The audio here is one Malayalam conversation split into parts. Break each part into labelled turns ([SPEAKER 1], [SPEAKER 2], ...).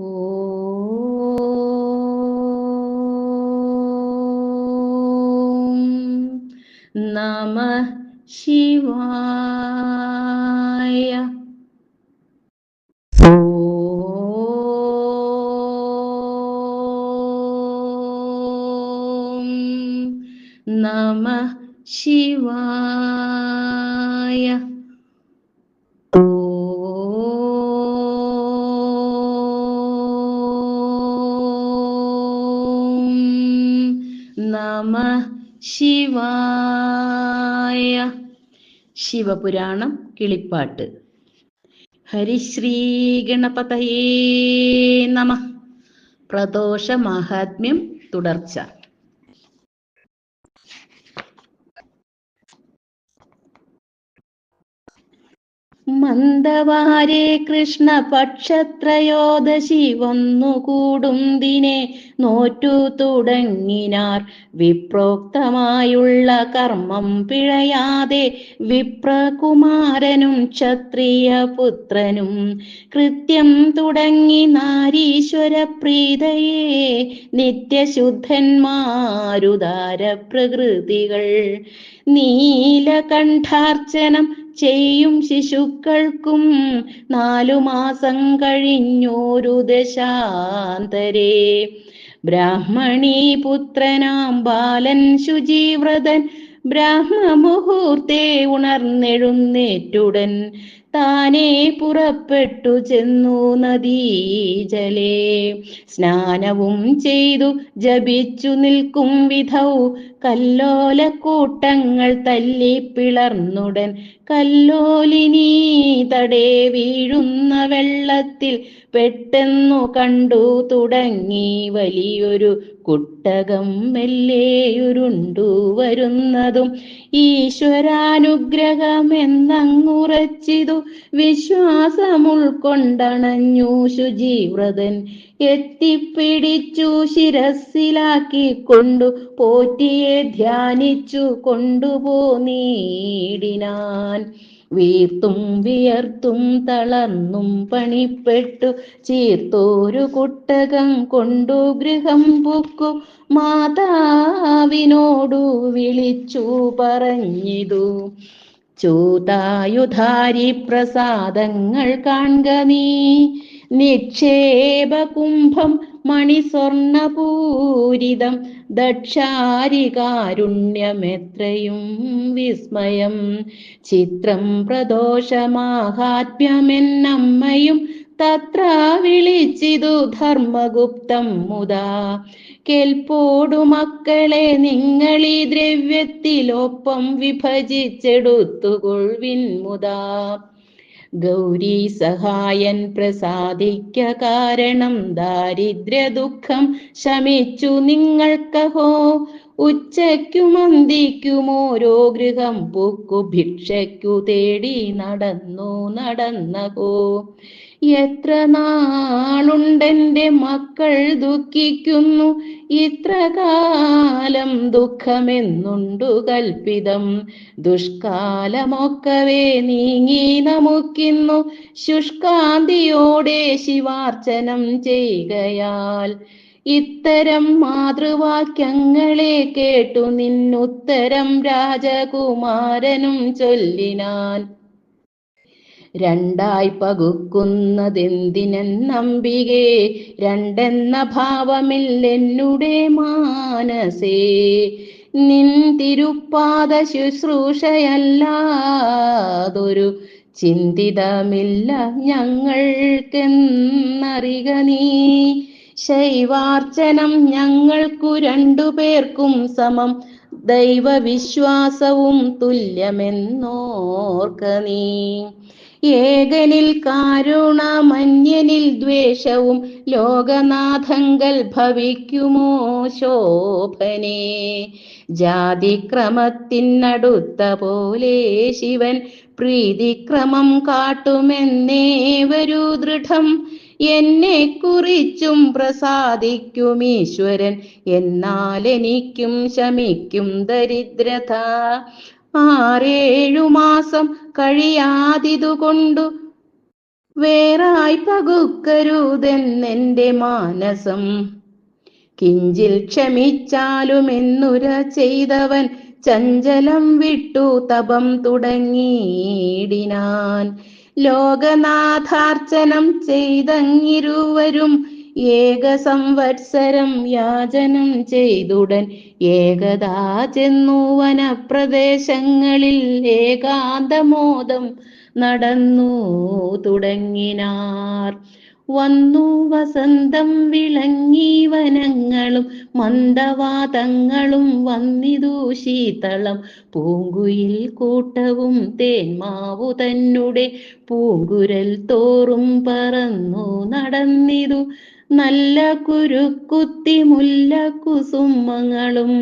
[SPEAKER 1] ॐ नमः शिवा നമ ശിവായ ശിവപുരാണം കിളിപ്പാട്ട്. ഹരിശ്രീ ഗണപതയേ നമ. പ്രദോഷ മഹാത്മ്യം തുടർച്ച. മന്ദവാരേ കൃഷ്ണപക്ഷത്രയോദശി വന്നുകൂടും ദിനെ നോറ്റു തുടങ്ങിനാർ. വിപ്രോക്തമായുള്ള കർമ്മം പിഴയാതെ വിപ്രകുമാരനും ക്ഷത്രിയ പുത്രനും കൃത്യം തുടങ്ങി നാരീശ്വര പ്രീതയെ നിത്യശുദ്ധന്മാരുദാര പ്രകൃതികൾ നീലകണ്ഠാർച്ചനം ചെയ്യും ശിശുക്കൾക്കും നാലു മാസം കഴിഞ്ഞോരു ദശാന്തരേ. ബ്രാഹ്മണി പുത്രനാം ബാലൻ ശുചീവ്രതൻ ബ്രാഹ്മമുഹൂർത്തെ ഉണർന്നെഴുന്നേറ്റുടൻ താനേ പുറപ്പെട്ടു ചെന്നു നദീജലേ. സ്നാനവും ചെയ്തു ജപിച്ചു നിൽക്കും വിധൗ കല്ലോലക്കൂട്ടങ്ങൾ തല്ലി പിളർന്നുടൻ കല്ലോലിനി തടേ വീഴുന്ന വെള്ളത്തിൽ പെട്ടെന്നു കണ്ടു തുടങ്ങി വലിയൊരു കുട്ടകം മെല്ലേയുരുണ്ടു വരുന്നതും ഈശ്വരാനുഗ്രഹമെന്നങ്ങുറച്ചിതു വിശ്വാസമുൾക്കൊണ്ടണഞ്ഞു ശുചീവ്രതൻ എത്തിപ്പിടിച്ചു ശിരസിലാക്കി കൊണ്ടു പോറ്റിയെ ധ്യാനിച്ചു കൊണ്ടുപോനീടിനാൻ വീർത്തും വിയർത്തും തളർന്നും പണിപ്പെട്ടു ചീർത്തോരു കുട്ടകം കൊണ്ടു ഗൃഹം പൊക്കു. മാതാവിനോടു വിളിച്ചു പറഞ്ഞിതു. ചൂതായുധാരി പ്രസാദങ്ങൾ കാൺക നീ. നിക്ഷേപ കുംഭം മണിസ്വർണപൂരിതം ദക്ഷാരികാരുണ്യമെത്രയും വിസ്മയം. ചിത്രം പ്രദോഷമാഹാത്മ്യമെന്നമ്മയും തത്ര വിളിച്ചിതു ധർമ്മഗുപ്തം മുതാ. കെൽപ്പോടു മക്കളെ നിങ്ങളീ ദ്രവ്യത്തിലൊപ്പം വിഭജിച്ചെടുത്തുകൊൾവിൻ മുതാ. ഗൗരി സഹായൻ പ്രസാദിക്ക കാരണം ദാരിദ്ര്യ ദുഃഖം ശമിച്ചു നിങ്ങൾക്കഹോ? ഉച്ചയ്ക്കും അന്തിക്കും ഓരോ ഗൃഹം പൂക്കു ഭിക്ഷയ്ക്കു തേടി നടന്നു നടന്നഹോ? എത്ര നാളുണ്ടെന്റെ മക്കൾ ദുഃഖിക്കുന്നു? ഇത്ര കാലം ദുഃഖമെന്നുണ്ടു കൽപ്പിതം. ദുഷ്കാലമൊക്കവേ നീങ്ങി നമുക്കിന്നു. ശുഷ്കാന്തിയോടെ ശിവാർച്ചനം ചെയ്യുകയാൽ ഇത്തരം മാതൃവാക്യങ്ങളെ കേട്ടു നിന്നുത്തരം രാജകുമാരനും ചൊല്ലിനാൻ. രണ്ടായി പകുക്കുന്നതെന്തിനെന്നമ്പികേ രണ്ടെന്ന ഭാവമില്ലെന്നുടെ മാനസേ. നിൻ തിരുപ്പാദ ശുശ്രൂഷയല്ലാതൊരു ചിന്തിതമില്ല ഞങ്ങൾക്കെന്നറിക നീ. ശൈവാർച്ചനം ഞങ്ങൾക്കു രണ്ടുപേർക്കും സമം. ദൈവവിശ്വാസവും തുല്യമെന്നോർക്ക നീ. ഏകനിൽ കാരുണ മന്യനിൽ ദ്വേഷവും ലോകനാഥങ്കൽ ഭവിക്കുമോ ശോഭനേ? ജാതിക്രമത്തിനടുത്ത പോലെ ശിവൻ പ്രീതിക്രമം കാട്ടുമെന്നേവരു ദൃഢം. എന്നെ കുറിച്ചും പ്രസാദിക്കും ഈശ്വരൻ. എന്നാൽ എനിക്കും ശമിക്കും ദരിദ്രത. ആറേഴു മാസം കഴിയാതിതുകൊണ്ടു വേറായി പകുക്കരുതെന്നെന്റെ മാനസം. കിഞ്ചിൽ ക്ഷമിച്ചാലുമെന്നുര ചെയ്തവൻ ചഞ്ചലം വിട്ടു തപം തുടങ്ങിയിടിനാൻ. ലോകനാഥാർച്ചനം ചെയ്തങ്ങിരുവരും ഏക സംവത്സരം യാചനം ചെയ്തുടൻ ഏകദാ ചെന്നു വനപ്രദേശങ്ങളിൽ ഏകാന്തമോദം നടന്നു തുടങ്ങിനാർ. വന്നു വസന്തം വിളങ്ങി വനങ്ങളും മന്ദവാതങ്ങളും വന്നിതു ശീതളം. പൂങ്കുയിൽ കൂട്ടവും തേന്മാവു തന്നെ പൂങ്കുരൽ തോറും പറന്നു നടന്നിതു നല്ല കുരുക്കുത്തി മുല്ല കുസുമങ്ങളും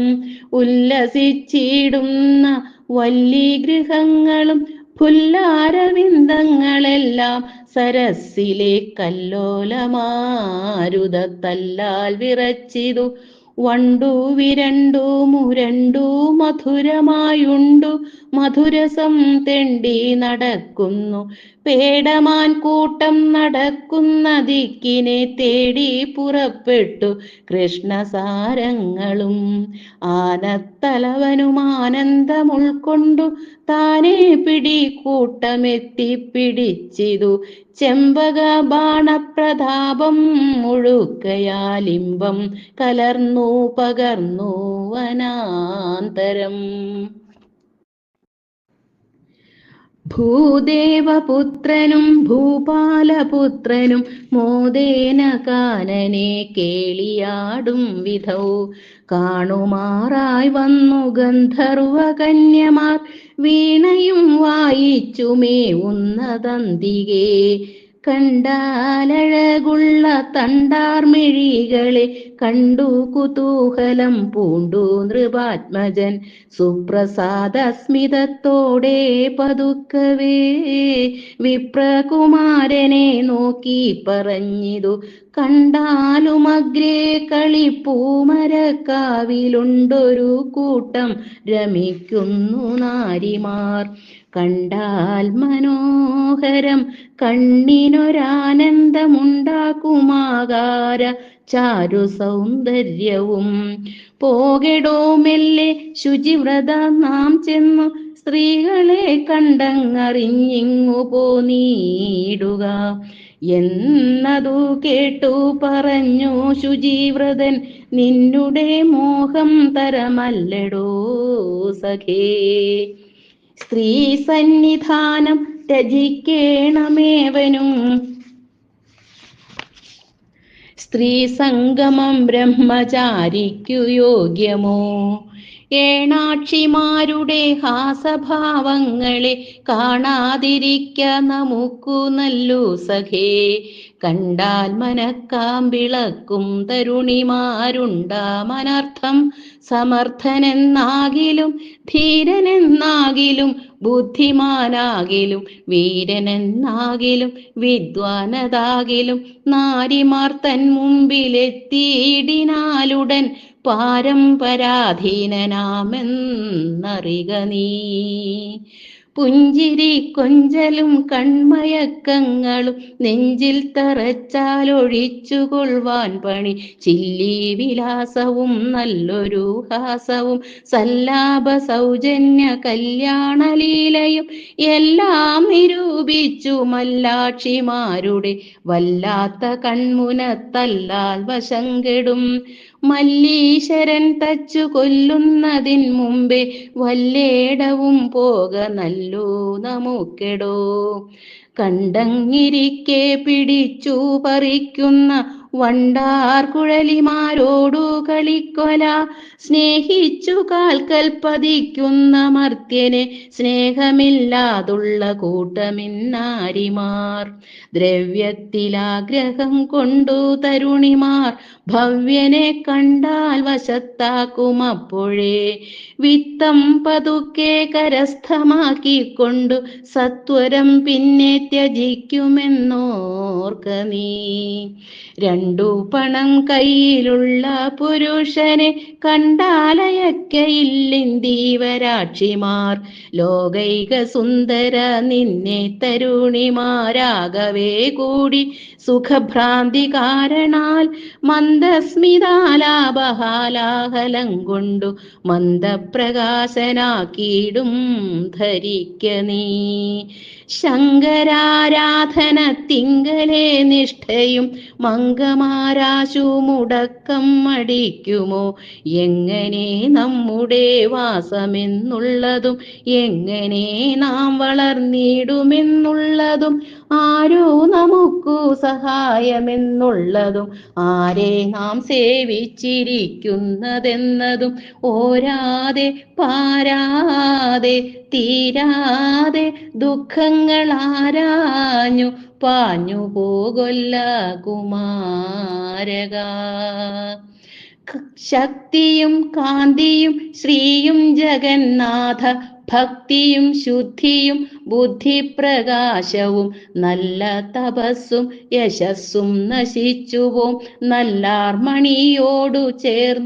[SPEAKER 1] ഉല്ലസിച്ചിടുന്ന വല്ലി ഗൃഹങ്ങളും പുല്ലാരവിന്ദങ്ങളെല്ലാം സരസിലെ കല്ലോലമാരുതത്തല്ലാൽ വിറച്ചിതു. വണ്ടു വിരണ്ടു മുരണ്ടു മധുരമായുണ്ടു മധുരസം തെണ്ടി നടക്കുന്നു. പേടമാൻ കൂട്ടം നടക്കുന്ന ദിക്കിനെ തേടി പുറപ്പെട്ടു കൃഷ്ണസാരങ്ങളും. ആനത്തലവനും ആനന്ദം ഉൾക്കൊണ്ടു താനെ പിടി കൂട്ടമെത്തി പിടിച്ചിതു ചെമ്പക ബാണപ്രതാപം മുഴുക്കയാലിംബം കലർന്നു പകർന്നു വനാന്തരം. ഭൂദേവപുത്രനും ഭൂപാലപുത്രനും മോദേന കാനനെ കേളിയാടും വിധൗ. കാണുമാറായി വന്നു ഗന്ധർവകന്യമാർ. വീണയും വായിച്ചുമേ ഉന്നതന്തികേ. കണ്ടാലഴകുള്ള തണ്ടാർമിഴികളെ കണ്ടു കുതൂഹലം പൂണ്ടു നൃപാത്മജൻ. സുപ്രസാദസ്മിതത്തോടെ പതുക്കവേ വിപ്രകുമാരനെ നോക്കി പറഞ്ഞിതു. കണ്ടാലുമഗ്രേ കളിപ്പൂമരക്കാവിലുണ്ടൊരു കൂട്ടം രമിക്കുന്നു നാരിമാർ. കണ്ടാൽ മനോഹരം കണ്ണിനൊരാനന്ദമുണ്ടാക്കുമാകാര ചാരു സൗന്ദര്യവും. പോകെടോ മെല്ലെ ശുചിവ്രത നാം ചെന്നു സ്ത്രീകളെ കണ്ടങ്ങറിഞ്ഞിങ്ങു പോനീടുക എന്നതു കേട്ടു പറഞ്ഞു ശുചീവ്രതൻ നിന്നുടെ മോഹം തരമല്ലടോ സഖേ. സ്ത്രീ സന്നിധാനം ത്യജിക്കേണമേവനും സ്ത്രീ സംഗമം ബ്രഹ്മചാരിക്കു യോഗ്യമോ? ഏണാക്ഷിമാരുടെ ഹാസഭാവങ്ങളെ കാണാതിരിക്ക നമുക്കു നല്ലു സഖേ. കണ്ടാൽ മനക്കാമ്പിളക്കും തരുണിമാരുണ്ടാമനർത്ഥം സമർത്ഥനെന്നാകിലും ധീരനെന്നാകിലും ബുദ്ധിമാനാകിലും വീരനെന്നാകിലും വിദ്വാനതാകിലും നാരിമാർ തൻ മുമ്പിലെത്തിയിടിനാലുടൻ പാരമ്പരാധീനനാമെന്നറിക നീ. പുഞ്ചിരി കൊഞ്ചലും കൺമയക്കങ്ങളും നെഞ്ചിൽ തറച്ചാലൊഴിച്ചുകൊള്ളുവാൻ പണി. ചില്ലി വിലാസവും നല്ലൊരു ഹാസവും സല്ലാപ സൗജന്യ കല്യാണലീലയും എല്ലാം നിരൂപിച്ചു മല്ലാക്ഷിമാരുടെ വല്ലാത്ത കൺമുനത്തല്ലാൽ വശം കെടും. മല്ലീശ്വരൻ തച്ചു കൊല്ലുന്നതിൻ മുമ്പേ വല്ലേടവും പോക നല്ലു നമുക്കെടോ. കണ്ടങ്ങിരിക്കെ പിടിച്ചു പറിക്കുന്ന വണ്ടാർ കുഴലിമാരോടു കളിക്കൊല. സ്നേഹിച്ചു കാൽക്കൽ പതിക്കുന്ന മർത്യനെ സ്നേഹമില്ലാതുള്ള കൂട്ടമിന്നാരിമാർ. ദ്രവ്യത്തിലാഗ്രഹം കൊണ്ടു തരുണിമാർ. ഭവ്യനെ കണ്ടാൽ വശത്താക്കും അപ്പോഴേ. വിത്തം പതുക്കെ കരസ്ഥമാക്കിക്കൊണ്ടു സത്വരം പിന്നെ ത്യജിക്കുമെന്നോർക്ക നീ രണ്ടു പണം കയ്യിലുള്ള പുരുഷനെ കണ്ടാലയക്കയില്ലിന്ദീവരാക്ഷിമാർ ലോകൈക സുന്ദര നിന്നെ തരുണിമാരാകവേ കൂടി സുഖഭ്രാന്തി കാരണാൽ മന്ദസ്മിതാലാപഹാലാഹലം കൊണ്ടു മന്ദപ്രകാശനാക്കിയിടും ധരിക്ക നീ. ശങ്കരാരാധന തിങ്കലേ നിഷ്ഠയും മംഗമാരാശു മുടക്കം അടിക്കുമോ? എങ്ങനെ നമ്മുടെ വാസമെന്നുള്ളതും എങ്ങനെ നാം വളർന്നിടുമെന്നുള്ളതും ആരോ നമുക്കു സഹായമെന്നുള്ളതും ആരെ നാം സേവിച്ചിരിക്കുന്നതെന്നതും ഓരാതെ പാരാതെ തീരാതെ ദുഃഖങ്ങൾ ആരാഞ്ഞു പാഞ്ഞു പോകൊല്ല കുമാരക. ശക്തിയും കാന്തിയും ശ്രീയും ജഗന്നാഥ ഭക്തിയും ശുദ്ധിയും ബുദ്ധിപ്രകാശവും നല്ല തപസ്സും യശസ്സും നശിച്ചുപോം നല്ലാർമണിയോടു ചേർന്നുകൂടിയിടിനാൽ.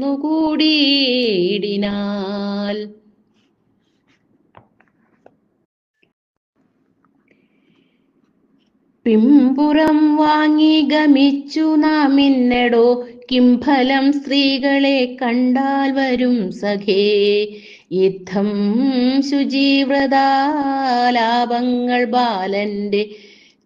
[SPEAKER 1] പിമ്പുറം വാങ്ങി ഗമിച്ചു നാം ഇന്നടോ കിംഫലം സ്ത്രീകളെ കണ്ടാൽ വരും സഖേ. യുദ്ധം ശുചീവ്രതാലാപങ്ങൾ ബാലന്റെ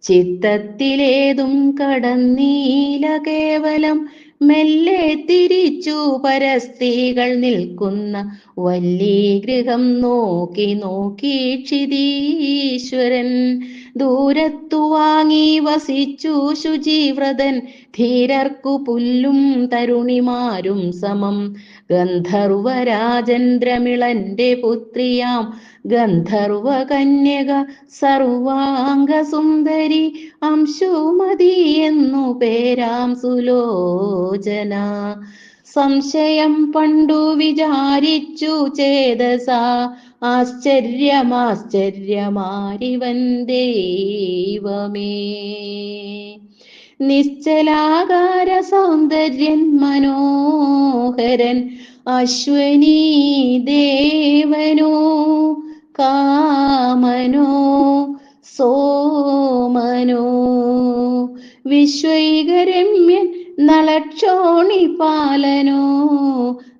[SPEAKER 1] ചിത്തത്തിലേതും കടന്നീല കേവലം മെല്ലെ തിരിച്ചു പരസ്ത്രീകൾ നിൽക്കുന്ന വല്ലീ ഗൃഹം നോക്കി നോക്കി ക്ഷിതീശ്വരൻ. ദൂരത്തു വാങ്ങി വസിച്ചു ശുചീവ്രതൻ. ധീരർക്കു പുല്ലും തരുണിമാരും സമം. ഗന്ധർവരാജേന്ദ്രമിളന്റെ പുത്രിയാം. ഗന്ധർവ കന്യക സർവാംഗസുന്ദരി. അംശുമതി എന്നു പേരാം സുലോചന. സംശയം പണ്ടു വിചാരിച്ചു ചേതസ. ആശ്ചര്യമാശ്ചര്യമാരിവൻ ദൈവമേ. നിശ്ചലാകാര സൗന്ദര്യൻ മനോഹരൻ അശ്വനീ ദേവനോ കാമനോ സോമനോ. വിശ്വൈകരമ്യൻ നളക്ഷോണിപാലനോ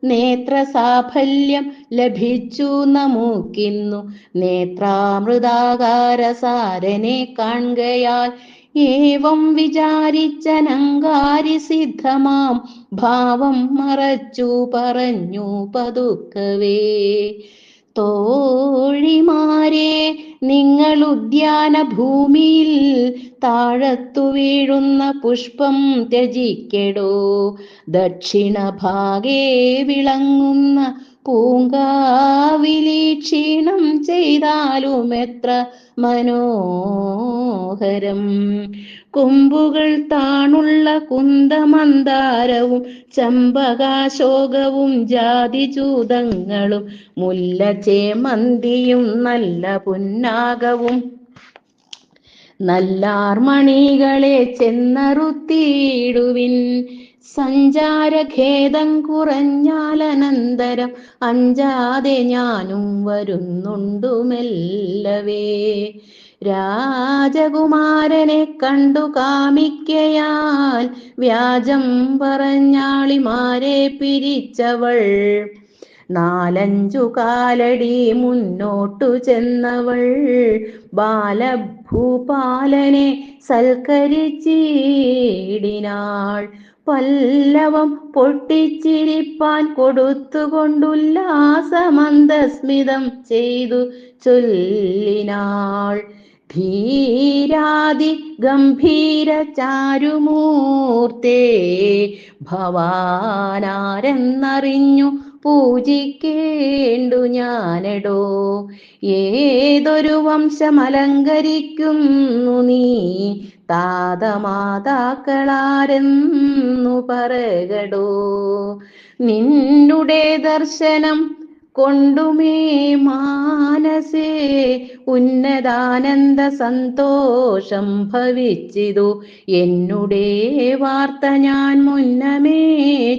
[SPEAKER 1] നേത്രസാഫല്യം ലഭിച്ചു നമുക്കിന്നു. നേത്രാമൃതാകാര സാരനെ കാണുകയാൽ ഏവം വിചാരിച്ചനങ്കാരി സിദ്ധമാം. ഭാവം മറച്ചു പറഞ്ഞു പതുക്കവേ. തോഴിമാരെ നിങ്ങൾ ഉദ്യാന ഭൂമിയിൽ താഴത്തു വീഴുന്ന പുഷ്പം ത്യജിക്കടോ. ദക്ഷിണ ഭാഗേ വിളങ്ങുന്ന പൂങ്കാവിലി ക്ഷീണം ചെയ്താലും എത്ര മനോഹരം. കൊമ്പുകൾ താണുള്ള കുന്തമന്താരവും ചമ്പകാശോകവും ജാതിചൂതങ്ങളും മുല്ല ചേമന്തിയും നല്ല പുന്നാകവും. നല്ലാർമണികളെ ചെന്നറുത്തിയിടുവിൻ. സഞ്ചാരഖേദം കുറഞ്ഞാലനന്തരം അഞ്ചാതെ ഞാനും വരുന്നുണ്ടു മെല്ലവേ രാജകുമാരനെ കണ്ടു കാമിക്കയാൽ വ്യാജം പറഞ്ഞാളിമാരെ പിരിച്ചവൾ. നാലഞ്ചു കാലടി മുന്നോട്ടു ചെന്നവൾ. ബാലഭൂപാലനെ സൽക്കരിച്ചിടിനാൾ. പല്ലവം പൊട്ടിച്ചിരിപ്പാൻ കൊടുത്തുകൊണ്ടുല്ലാസമന്ദസ്മിതം ചെയ്തു ചൊല്ലിനാൾ. ധീരാതി ഗംഭീര ചാരുമൂർത്തേ ഭവാനാരെന്നറിഞ്ഞു പൂജിക്കേണ്ടു ഞാനെടോ. ഏതൊരു വംശമലങ്കരിക്കുന്നു നീ താതമാതാക്കളാരെന്നു പറകടോ. നിന്നുടെ ദർശനം കൊണ്ടുമേ മാനസേ ഉന്നതാനന്ദ സന്തോഷം ഭവിച്ചിതു. എന്നുടേ വാർത്ത ഞാൻ മുന്നമേ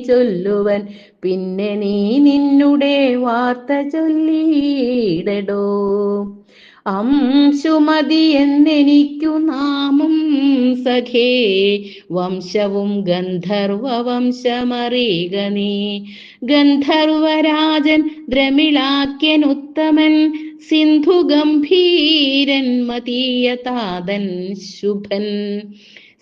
[SPEAKER 1] ചൊല്ലുവൻ. പിന്നെ നീ നിന്നുടെ വാർത്ത ചൊല്ലിയിടടോ. അംശുമതി എന്നെനിക്കു നാമം സഖേ. വംശവും ഗന്ധർവ വംശമറിയുക നീ. ഗന്ധർവരാജൻ ദ്രമിളാക്യനുത്തമൻ സിന്ധു ഗംഭീരൻ മതീയതാതൻ ശുഭൻ.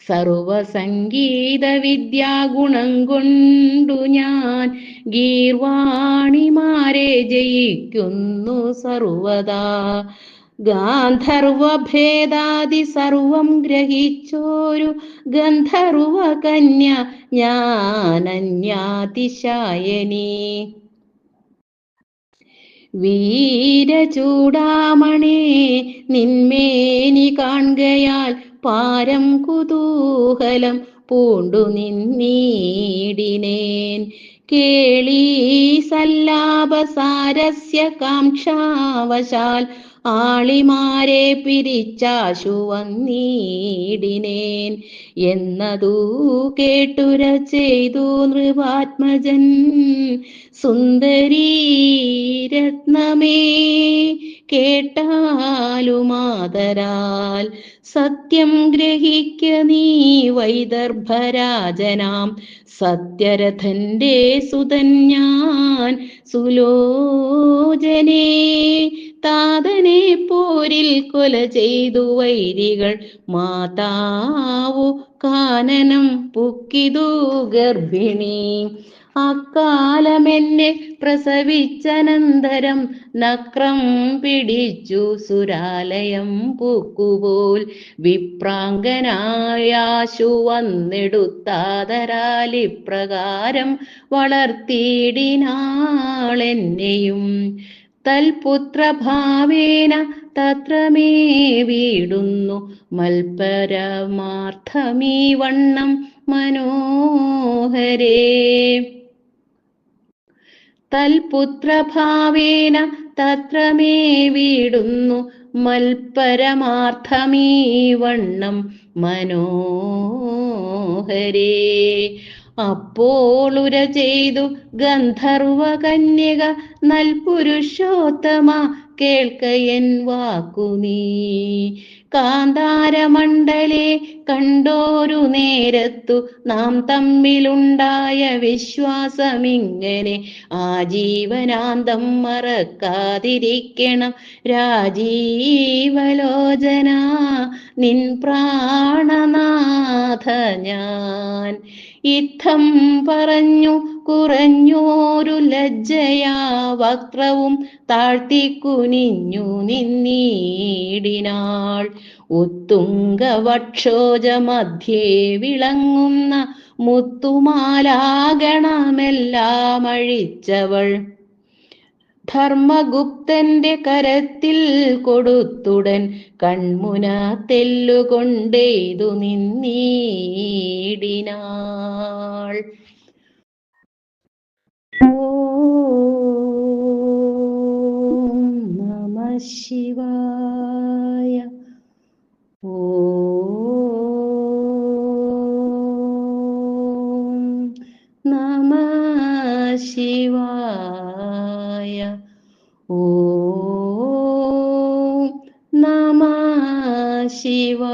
[SPEAKER 1] സർവസംഗീത വിദ്യാഗുണം കൊണ്ടു ഞാൻ ഗീർവാണിമാരെ ജയിക്കുന്നു സർവദാ. ഗാന്ധർവഭേദാദി സർവം ഗ്രഹിച്ചോരു ഗന്ധർവ കന്യ ഞാനന്യാതിശായനീ വീരചൂടാമണേ നിന്മേനി കാണുകയാൽ പാരം കുതൂഹലം പൂണ്ടു നിന്നീടിനേൻ കേളീ സല്ലാപസാരസ്യ കാംക്ഷാവശാൽ ആളിമാരെ പിരിച്ചാശു വന്നീടിനേൻ. എന്നതു കേട്ടുര ചെയ്തു നൃപാത്മജൻ. സുന്ദരീ രത്നമേ കേട്ടാലുമാതരാൽ സത്യം ഗ്രഹിക്ക നീ വൈദർഭരാജനാം. സത്യരഥന്റെ സുതൻ ഞാൻ സുലോചനേ താതനെ പോരിൽ കൊല ചെയ്തു വൈരികൾ. മാതാവു കാനനം പുക്കിതു ഗർഭിണി. അക്കാലമെന്നെ പ്രസവിച്ചനന്തരം നക്രം പിടിച്ചു സുരാലയം പൂക്കുപോൽ. വിപ്രാങ്കനായാശു വന്നെടുത്താതരാലിപ്രകാരം വളർത്തിയിടിനാളെന്നെയും തൽപുത്രഭാവേന തത്ര മേ വീടുന്നു മൽപരമാർത്ഥമീ വണ്ണം മനോഹരേ. തൽപുത്രഭാവേന തത്ര മേ വീടുന്നു മൽപരമാർത്ഥമീ വണ്ണം മനോഹരേ. അപ്പോൾ ഉര ചെയ്തു ഗന്ധർവ കന്യക നൽപുരുഷോത്തമ കേൾക്കയൻ വാക്കു നീ. കാന്താരമണ്ഡലെ കണ്ടോരു നേരത്തു നാം തമ്മിലുണ്ടായ വിശ്വാസമിങ്ങനെ ആജീവനാന്തം മറക്കാതിരിക്കണം രാജീവലോചന. നിൻ പ്രാണനാഥ ഞാൻ. ഇത്തം പറഞ്ഞു കുറഞ്ഞോരു ലജ്ജയാ വക്രവും താഴ്ത്തി കുനിഞ്ഞു നിന്നീടിനാൾ. ഉത്തുംഗവക്ഷോജമധ്യേ വിളങ്ങുന്ന മുത്തുമാലാകണമെല്ലാം അഴിച്ചവൾ. ധർമ്മഗുപ്തന്റെ കരത്തിൽ കൊടുത്തുടൻ കൺമുന തെല്ലുകൊണ്ടേതു നിന്നീടിനാൾ. ഓ നമ ശിവായ. ഓ शिवा